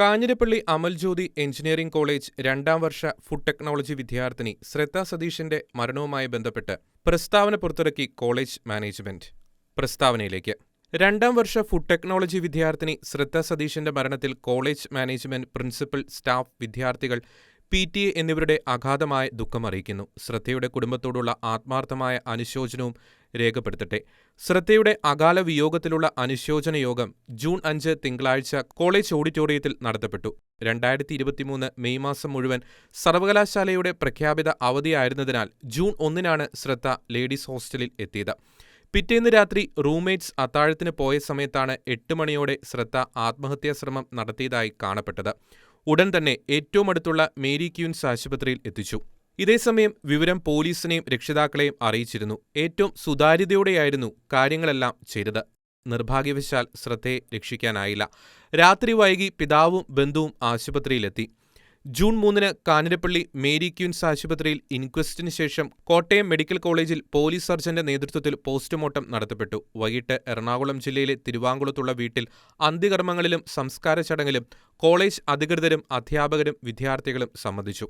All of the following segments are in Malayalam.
കാഞ്ഞിരപ്പള്ളി അമൽജ്യോതി എഞ്ചിനീയറിംഗ് കോളേജ് രണ്ടാം വർഷ ഫുഡ് ടെക്നോളജി വിദ്യാർത്ഥിനി ശ്രദ്ധ സതീഷിന്റെ മരണവുമായി ബന്ധപ്പെട്ട് പ്രസ്താവന പുറത്തിറക്കി കോളേജ് മാനേജ്മെന്റ്. പ്രസ്താവനയിലേക്ക്. രണ്ടാം വർഷ ഫുഡ് ടെക്നോളജി വിദ്യാർത്ഥിനി ശ്രദ്ധ സതീഷിന്റെ മരണത്തിൽ കോളേജ് മാനേജ്മെന്റ് പ്രിൻസിപ്പൽ സ്റ്റാഫ് വിദ്യാർത്ഥികൾ പി ടി എ എന്നിവരുടെ അഗാധമായ ദുഃഖമറിയിക്കുന്നു ശ്രദ്ധയുടെ കുടുംബത്തോടുള്ള ആത്മാർത്ഥമായ അനുശോചനവും രേഖപ്പെടുത്തട്ടെ. ശ്രദ്ധയുടെ അകാല വിയോഗത്തിലുള്ള അനുശോചന യോഗം ജൂൺ അഞ്ച് തിങ്കളാഴ്ച കോളേജ് ഓഡിറ്റോറിയത്തിൽ നടത്തപ്പെട്ടു. രണ്ടായിരത്തി ഇരുപത്തിമൂന്ന് മെയ് മാസം മുഴുവൻ സർവകലാശാലയുടെ പ്രഖ്യാപിത അവധിയായിരുന്നതിനാൽ ജൂൺ ഒന്നിനാണ് ശ്രദ്ധ ലേഡീസ് ഹോസ്റ്റലിൽ എത്തിയത്. പിറ്റേന്ന് രാത്രി റൂംമേറ്റ്സ് അത്താഴത്തിന് പോയ സമയത്താണ് എട്ട് മണിയോടെ ശ്രദ്ധ ആത്മഹത്യാശ്രമം നടത്തിയതായി കാണപ്പെട്ടത്. ഉടൻ തന്നെ ഏറ്റവും അടുത്തുള്ള മേരി ക്യൂൻസ് ആശുപത്രിയിൽ എത്തിച്ചു. ഇതേസമയം വിവരം പോലീസിനെയും രക്ഷിതാക്കളെയും അറിയിച്ചിരുന്നു. ഏറ്റവും സുതാര്യതയോടെയായിരുന്നു കാര്യങ്ങളെല്ലാം ചെയ്തത്. നിർഭാഗ്യവശാൽ ശ്രദ്ധയെ രക്ഷിക്കാനായില്ല. രാത്രി വൈകി പിതാവും ബന്ധുവും ആശുപത്രിയിലെത്തി. ജൂൺ മൂന്നിന് കാഞ്ഞിരപ്പള്ളി മേരി ക്യൂൻസ് ആശുപത്രിയിൽ ഇൻക്വസ്റ്റിന് ശേഷം കോട്ടയം മെഡിക്കൽ കോളേജിൽ പോലീസ് സർജന്റെ നേതൃത്വത്തിൽ പോസ്റ്റ്മോർട്ടം നടത്തപ്പെട്ടു. വൈകിട്ട് എറണാകുളം ജില്ലയിലെ തിരുവാങ്കുളത്തുള്ള വീട്ടിൽ അന്ത്യകർമ്മങ്ങളിലും സംസ്കാര ചടങ്ങിലും കോളേജ് അധികൃതരും അധ്യാപകരും വിദ്യാർത്ഥികളും സമ്മതിച്ചു.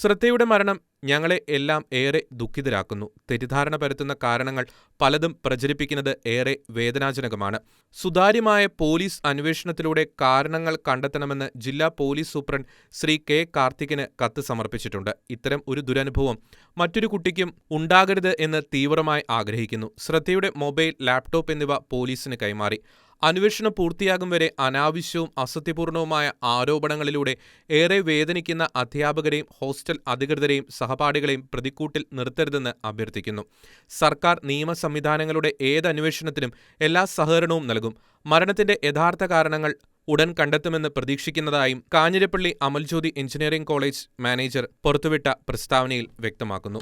ശ്രദ്ധയുടെ മരണം ഞങ്ങളെ എല്ലാം ഏറെ ദുഃഖിതരാക്കുന്നു. തെറ്റിദ്ധാരണ പരത്തുന്ന കാരണങ്ങൾ പലതും പ്രചരിപ്പിക്കുന്നത് ഏറെ വേദനാജനകമാണ്. സുതാര്യമായ പോലീസ് അന്വേഷണത്തിലൂടെ കാരണങ്ങൾ കണ്ടെത്തണമെന്ന് ജില്ലാ പോലീസ് സൂപ്രണ്ട് ശ്രീ കെ കാർത്തികിന് കത്ത് സമർപ്പിച്ചിട്ടുണ്ട്. ഇത്തരം ഒരു ദുരനുഭവം മറ്റൊരു കുട്ടിക്കും ഉണ്ടാകരുത് എന്ന് തീവ്രമായി ആഗ്രഹിക്കുന്നു. ശ്രദ്ധയുടെ മൊബൈൽ ലാപ്ടോപ്പ് എന്നിവ പോലീസിന് കൈമാറി. അന്വേഷണം പൂർത്തിയാകും വരെ അനാവശ്യവും അസത്യപൂർണവുമായ ആരോപണങ്ങളിലൂടെ ഏറെ വേദനിക്കുന്ന അധ്യാപകരെയും ഹോസ്റ്റൽ അധികൃതരെയും സഹപാഠികളെയും പ്രതിക്കൂട്ടിൽ നിർത്തരുതെന്ന് അഭ്യർത്ഥിക്കുന്നു. സർക്കാർ നിയമ സംവിധാനങ്ങളുടെ ഏത് അന്വേഷണത്തിനും എല്ലാ സഹകരണവും നൽകും. മരണത്തിന്റെ യഥാർത്ഥ കാരണങ്ങൾ ഉടൻ കണ്ടെത്തുമെന്ന് പ്രതീക്ഷിക്കുന്നതായും Kanjirappally Amal Jyothi engineering college manager പുറത്തുവിട്ട പ്രസ്താവനയിൽ വ്യക്തമാക്കുന്നു.